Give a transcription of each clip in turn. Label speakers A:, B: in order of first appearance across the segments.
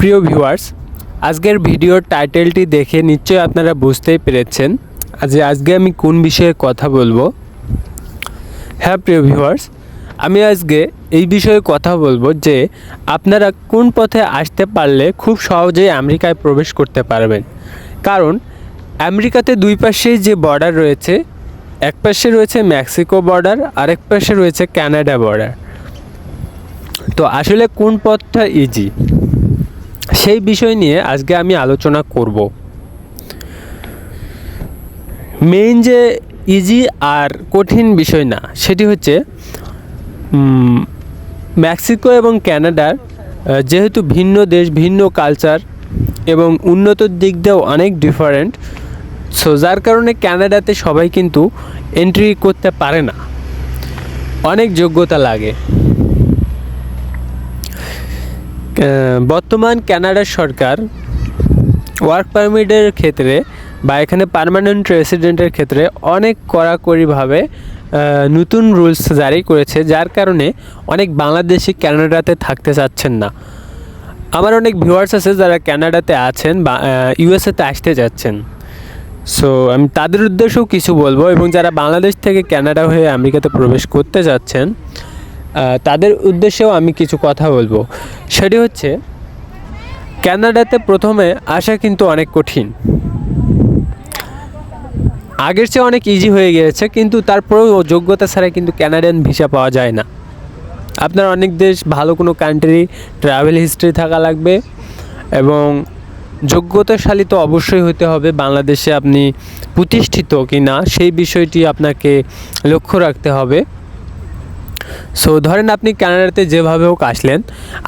A: প্রিয় ভিউয়ার্স, আজকের ভিডিওর টাইটেলটি দেখে নিশ্চয়ই আপনারা বুঝতেই পেরেছেন যে আজকে আমি কোন বিষয়ে কথা বলব। হ্যাঁ প্রিয় ভিউয়ার্স, আমি আজকে এই বিষয়ে কথা বলব যে আপনারা কোন পথে আসতে পারলে খুব সহজেই আমেরিকায় প্রবেশ করতে পারবেন। কারণ আমেরিকাতে দুই পাশে যে বর্ডার রয়েছে, এক পাশে রয়েছে মেক্সিকো বর্ডার আরেক পাশে রয়েছে কানাডা বর্ডার তো আসলে কোন পথটা ইজি সেই বিষয় নিয়ে আজকে আমি আলোচনা করব। মেইন যে ইজি আর কঠিন বিষয় না, সেটি হচ্ছে মেক্সিকো এবং ক্যানাডার যেহেতু ভিন্ন দেশ, ভিন্ন কালচার এবং উন্নত দিক দিয়েও অনেক ডিফারেন্ট সো যার কারণে ক্যানাডাতে সবাই কিন্তু এন্ট্রি করতে পারে না। অনেক যোগ্যতা লাগে। বর্তমান কানাডার সরকার ওয়ার্ক পারমিটের ক্ষেত্রে বা এখানে পার্মানেন্ট রেসিডেন্টের ক্ষেত্রে অনেক কড়াকড়িভাবে নতুন রুলস জারি করেছে, যার কারণে অনেক বাংলাদেশি কানাডাতে থাকতে চাচ্ছেন না। আমার অনেক ভিউয়ার্স আছে যারা কানাডাতে আছেন বা ইউএসএতে আসতে যাচ্ছেন সো আমি তাদের উদ্দেশ্যেও কিছু বলব এবং যারা বাংলাদেশ থেকে কানাডা হয়ে আমেরিকাতে প্রবেশ করতে যাচ্ছেন তাদের উদ্দেশ্যেও আমি কিছু কথা বলব। সেটি হচ্ছে কানাডাতে প্রথমে আসা কিন্তু অনেক কঠিন। আগের চেয়ে অনেক ইজি হয়ে গিয়েছে, কিন্তু তারপরেও যোগ্যতা ছাড়া কিন্তু ক্যানাডিয়ান ভিসা পাওয়া যায় না। আপনার অনেক দেশ, ভালো কোনো কান্ট্রি ট্রাভেল হিস্ট্রি থাকা লাগবে এবং যোগ্যতাশালী তো অবশ্যই হতে হবে, বাংলাদেশে আপনি প্রতিষ্ঠিত কি না সেই বিষয়টি আপনাকে লক্ষ্য রাখতে হবে। সো ধরেন আপনি কানাডাতে যেভাবে হোক আসলেন,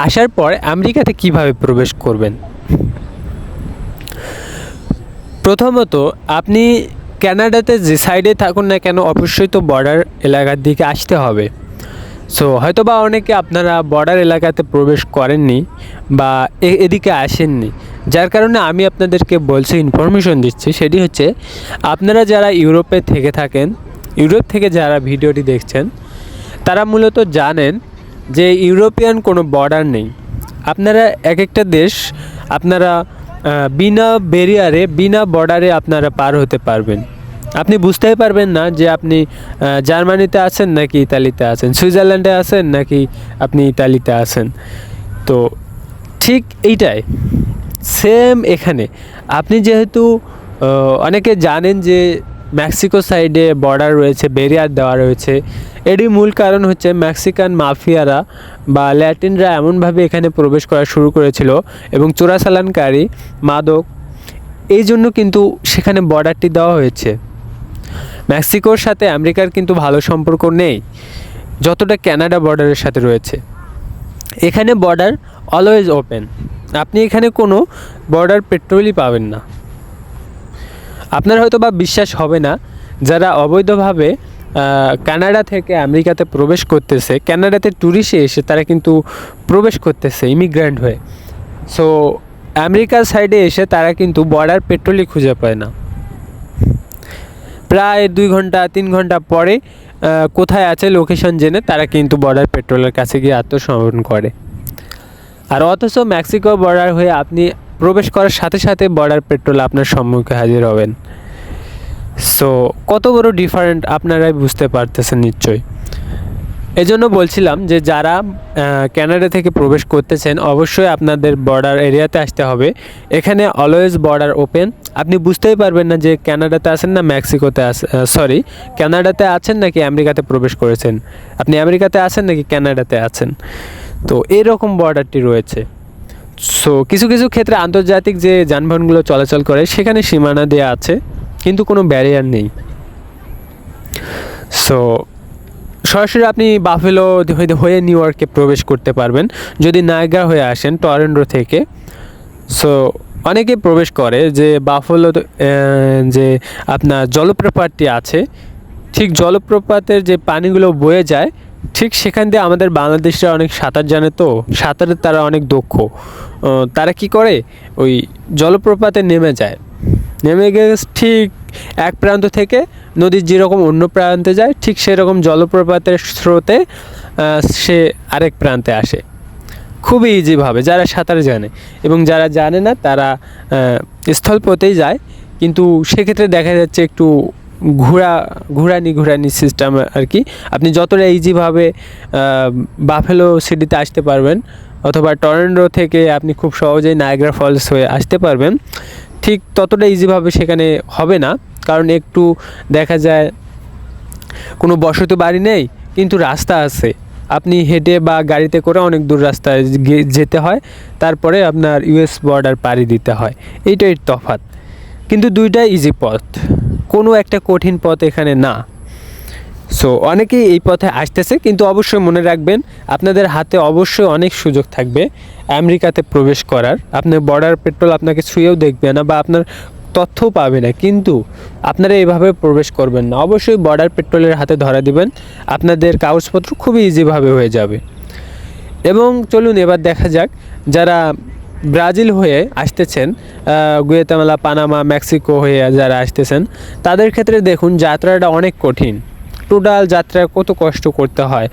A: আসার পর আমেরিকাতে কীভাবে প্রবেশ করবেন? প্রথমত, আপনি কানাডাতে যে সাইডে থাকুন না কেন, অবশ্যই তো বর্ডার এলাকার দিকে আসতে হবে। সো হয়তো বা অনেকে আপনারা বর্ডার এলাকাতে প্রবেশ করেননি বা এদিকে আসেননি। যার কারণে আমি আপনাদেরকে বলছি ইনফরমেশন দিচ্ছি, সেটি হচ্ছে, আপনারা যারা ইউরোপে থেকে থাকেন, ইউরোপ থেকে যারা ভিডিওটি দেখছেন তারা মূলত জানেন যে ইউরোপিয়ান কোনো বর্ডার নেই। আপনারা এক একটা দেশ আপনারা বিনা ব্যারিয়ারে বিনা বর্ডারে আপনারা পার হতে পারবেন। আপনি বুঝতেই পারবেন না যে আপনি জার্মানিতে আছেন নাকি ইতালিতে আছেন, সুইজারল্যান্ডে আছেন নাকি আপনি ইতালিতে আছেন। তো ঠিক এইটাই সেম এখানে। আপনি যেহেতু অনেকে জানেন যে মেক্সিকো সাইডে বর্ডার রয়েছে, ব্যারিয়ার দেওয়া রয়েছে। এরই মূল কারণ হচ্ছে মেক্সিকান মাফিয়ারা বা ল্যাটিনরা এমনভাবে এখানে প্রবেশ করা শুরু করেছিল এবং চোরাচালানকারী মাদক, এই জন্য কিন্তু সেখানে বর্ডারটি দেওয়া হয়েছে। মেক্সিকোর সাথে আমেরিকার কিন্তু ভালো সম্পর্ক নেই, যতটা কানাডা বর্ডারের সাথে রয়েছে। এখানে বর্ডার অলওয়েজ ওপেন আপনি এখানে কোনো বর্ডার পেট্রোলই পাবেন না। আপনার হয়তো বা বিশ্বাস হবে না, যারা অবৈধভাবে কানাডা থেকে আমেরিকাতে প্রবেশ করতেছে, কানাডাতে ট্যুরিস্টে এসে তারা কিন্তু প্রবেশ করতেছে ইমিগ্র্যান্ট হয়ে। সো আমেরিকার সাইডে এসে তারা কিন্তু বর্ডার পেট্রোলই খুঁজে পায় না। প্রায় দুই ঘণ্টা, তিন ঘণ্টা পরে কোথায় আছে লোকেশন জেনে তারা কিন্তু বর্ডার পেট্রোলের কাছে গিয়ে আত্মসমর্পণ করে। আর অথচ মেক্সিকো বর্ডার হয়ে আপনি প্রবেশ করার সাথে সাথে বর্ডার পেট্রোল আপনার সম্মুখে হাজির হবেন। সো কত বড় ডিফারেন্ট আপনারাই বুঝতে পারতেছেন নিশ্চয়ই। এজন্য বলছিলাম যে যারা কানাডা থেকে প্রবেশ করতেছেন, অবশ্যই আপনাদের বর্ডার এরিয়াতে আসতে হবে। এখানে অলওয়েজ বর্ডার ওপেন আপনি বুঝতেই পারবেন না যে কানাডাতে আছেন না মেক্সিকোতে সরি কানাডাতে আছেন নাকি আমেরিকাতে প্রবেশ করেছেন? আপনি আমেরিকাতে আছেন নাকি কানাডাতে আছেন? তো এরকম বর্ডারটি রয়েছে। সো কিছু কিছু ক্ষেত্রে আন্তর্জাতিক যে যানবাহনগুলো চলাচল করে, সেখানে সীমানা দেওয়া আছে, কিন্তু কোনো ব্যারিয়ার নেই। সো সরাসরি আপনি বাফেলো হয়ে- নিউ ইয়র্কে প্রবেশ করতে পারবেন। যদি নায়গা হয়ে আসেন টরেন্ডো থেকে। সো অনেকে প্রবেশ করে যে বাফেলো যে আপনার জলপ্রপাতটি আছে, ঠিক জলপ্রপাতের যে পানিগুলো বয়ে যায় ঠিক সেখান দিয়ে আমাদের বাংলাদেশরা অনেক সাঁতার জানে তো, সাঁতারে তারা অনেক দক্ষ। তারা কি করে? ওই জলপ্রপাতে নেমে যায়। নেমে গেলে ঠিক এক প্রান্ত থেকে নদীর যেরকম অন্য প্রান্তে যায়, ঠিক সেরকম জলপ্রপাতের স্রোতে সে আরেক প্রান্তে আসে। খুবই ইজিভাবে যারা সাঁতার জানে এবং যারা জানে না, তারা স্থলপথেই যায়। কিন্তু সেক্ষেত্রে দেখা যাচ্ছে একটু ঘোরা, ঘোরানি ঘোরানি সিস্টেম আর কি আপনি যতটা ইজিভাবে বাফেলো সিটিতে আসতে পারবেন, অথবা টরেন্ডো থেকে আপনি খুব সহজেই নায়গ্রা ফলস হয়ে আসতে পারবেন, ঠিক ততটা ইজিভাবে সেখানে হবে না। কারণ একটু দেখা যায়, কোনো বসতি বাড়ি নেই, কিন্তু রাস্তা আছে। আপনি হেঁটে বা গাড়িতে করে অনেক দূর রাস্তায় যেতে হয়, তারপরে আপনার ইউএস বর্ডার পাড়ি দিতে হয়। এইটাই তফাৎ। কিন্তু দুইটাই ইজি পথ। কোনো একটা কঠিন পথ এখানে না। সো অনেকেই এই পথে আসতেছে, কিন্তু অবশ্যই মনে রাখবেন, আপনাদের হাতে অবশ্যই অনেক সুযোগ থাকবে আমেরিকাতে প্রবেশ করার। আপনার বর্ডার পেট্রোল আপনাকে ছুঁয়েও দেখবে না বা আপনার তথ্যও পাবে না। কিন্তু আপনারা এইভাবে প্রবেশ করবেন না। অবশ্যই বর্ডার পেট্রোলের হাতে ধরা দিবেন। আপনাদের কাগজপত্র খুবই ইজিভাবে হয়ে যাবে। এবং চলুন এবার দেখা যাক, যারা ব্রাজিল হয়ে আসতেছেন গুয়েতামালা, পানামা, মেক্সিকো হয়ে যারা আসতেছেন, তাদের ক্ষেত্রে দেখুন যাত্রাটা অনেক কঠিন। টোটাল যাত্রা কত কষ্ট করতে হয়।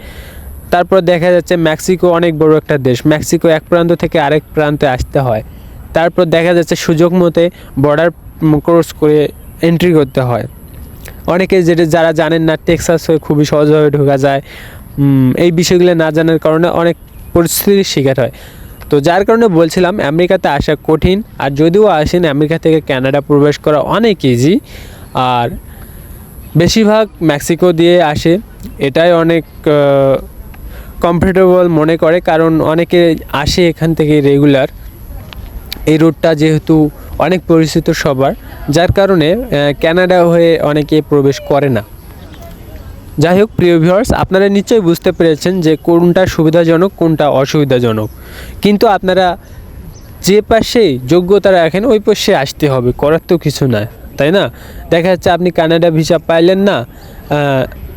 A: তারপর দেখা যাচ্ছে মেক্সিকো অনেক বড় একটা দেশ। মেক্সিকো এক প্রান্ত থেকে আরেক প্রান্তে আসতে হয়। তারপর দেখা যাচ্ছে সুযোগ মতে বর্ডার ক্রস করে এন্ট্রি করতে হয়। অনেকে যেটা যারা জানেন না, টেক্সাস হয়ে খুবই সহজভাবে ঢোকা যায়। এই বিষয়গুলো না জানার কারণে অনেক পরিস্থিতির শিকার হয়। তো যার কারণে বলছিলাম, আমেরিকাতে আসা কঠিন আর যদিও আসেন, আমেরিকা থেকে কানাডা প্রবেশ করা অনেক ইজি আর বেশিরভাগ মেক্সিকো দিয়ে আসে। এটাই অনেক কমফোর্টেবল মনে করে কারণ অনেকে আসে এখান থেকে রেগুলার এই রুটটা যেহেতু অনেক পরিচিত সবার, যার কারণে কানাডা হয়ে অনেকে প্রবেশ করে না। যাই হোক প্রিয় ভিউয়ার্স আপনারা নিশ্চয়ই বুঝতে পেরেছেন যে কোনটা সুবিধাজনক, কোনটা অসুবিধাজনক। কিন্তু আপনারা যে পাশেই যোগ্যতা রাখেন, ওই পাশে আসতে হবে, করার তো কিছু না তাই না? দেখা যাচ্ছে আপনি কানাডা ভিসা পাইলেন না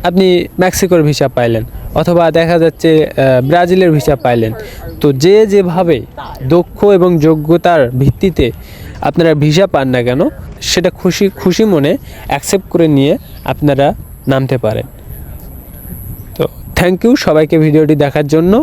A: আপনি মেক্সিকোর ভিসা পাইলেন, অথবা দেখা যাচ্ছে ব্রাজিলের ভিসা পাইলেন। তো যে যেভাবে দক্ষ এবং যোগ্যতার ভিত্তিতে আপনারা ভিসা পান না কেন, সেটা খুশি খুশি মনে অ্যাকসেপ্ট করে নিয়ে আপনারা নামতে পারেন। থ্যাংক ইউ সবাইকে ভিডিওটি দেখার জন্য।